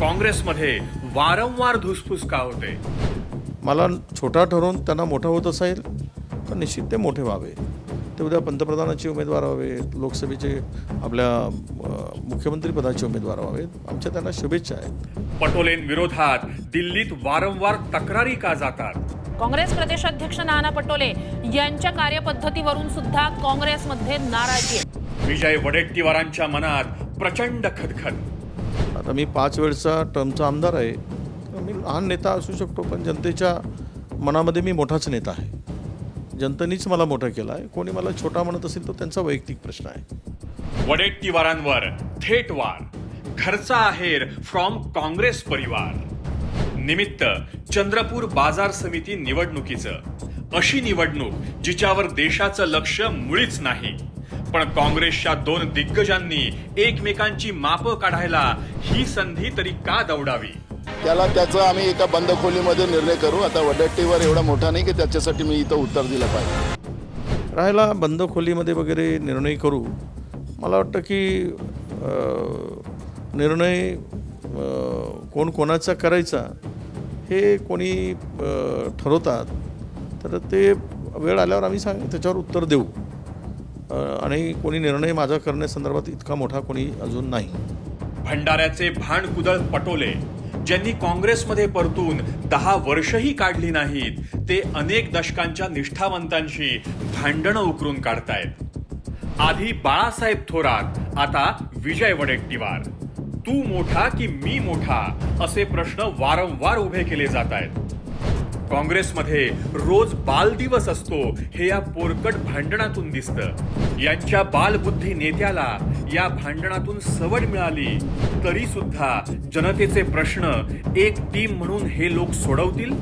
काँग्रेसमध्ये वारंवार धुसफूस का होते? मला छोटा ठरवून त्यांना मोठं होत असेल तर निश्चित ते मोठे व्हावे. ते उद्या पंतप्रधानाचे उमेदवार व्हावे लोकसभेचे आपल्या अ, मुख्यमंत्री पदाचे उमेदवार व्हावेत आमच्या त्यांना शुभेच्छा आहेत. पटोलेंविरोधात दिल्लीत वारंवार तक्रारी का जातात? काँग्रेस प्रदेशाध्यक्ष नाना पटोले यांच्या कार्यपद्धतीवरून सुद्धा काँग्रेसमध्ये नाराजी आहे. विजय वडेट्टीवारांच्या मनात प्रचंड खदखद. आता मी पाच वेळचा टर्मचा आमदार आहे. तर मी लहान नेता असू शकतो पण जनतेच्या मनामध्ये मी मोठाच नेता आहे. जनतेनेच मला मोठं केलं आहे कोणी मला छोटा म्हणत असेल तर त्यांचा वैयक्तिक प्रश्न आहे. वडेट्टीवारांवर थेट वार. घरचा आहेर फ्रॉम काँग्रेस परिवार. निमित्त चंद्रपूर बाजार समिती निवडणुकीचं. अशी निवडणूक जिच्यावर देशाचं लक्ष मुळीच नाही. पण काँग्रेसच्या दोन दिग्गजांनी एकमेकांची मापं काढायला ही संधी तरी का दौडावी? त्याला त्याचं आम्ही एका बंद खोलीमध्ये निर्णय करू. आता वडट्टीवर एवढा मोठा नाही की त्याच्यासाठी मी इथं उत्तर दिलं पाहिजे. राहायला बंद खोलीमध्ये वगैरे निर्णय करू. मला वाटतं की निर्णय कोण कोणाचा करायचा हे कोणी ठरवतात. तर ते वेळ आल्यावर आम्ही सांग त्याच्यावर उत्तर देऊ. आणि कोणी निर्णय माझा करण्यासंदर्भात इतका मोठा कोणी अजून नाही. भंडाऱ्याचे भांडकुदळ पटोले. ज्यांनी काँग्रेसमध्ये परतून दहा वर्षही काढली नाहीत ते अनेक दशकांच्या निष्ठावंतांशी भांडणं उकरून काढतायत. आधी बाळासाहेब थोरात आता विजय वडेट्टीवार. तू मोठा की मी मोठा असे प्रश्न वारंवार उभे केले जात आहेत काँग्रेसमध्ये रोज बाल दिवस असतो हे या पोरकट भांडणातून दिसतं. यांच्या बालबुद्धी नेत्याला या भांडणातून सवड मिळाली तरी सुद्धा जनतेचे प्रश्न एक टीम म्हणून हे लोक सोडवतील?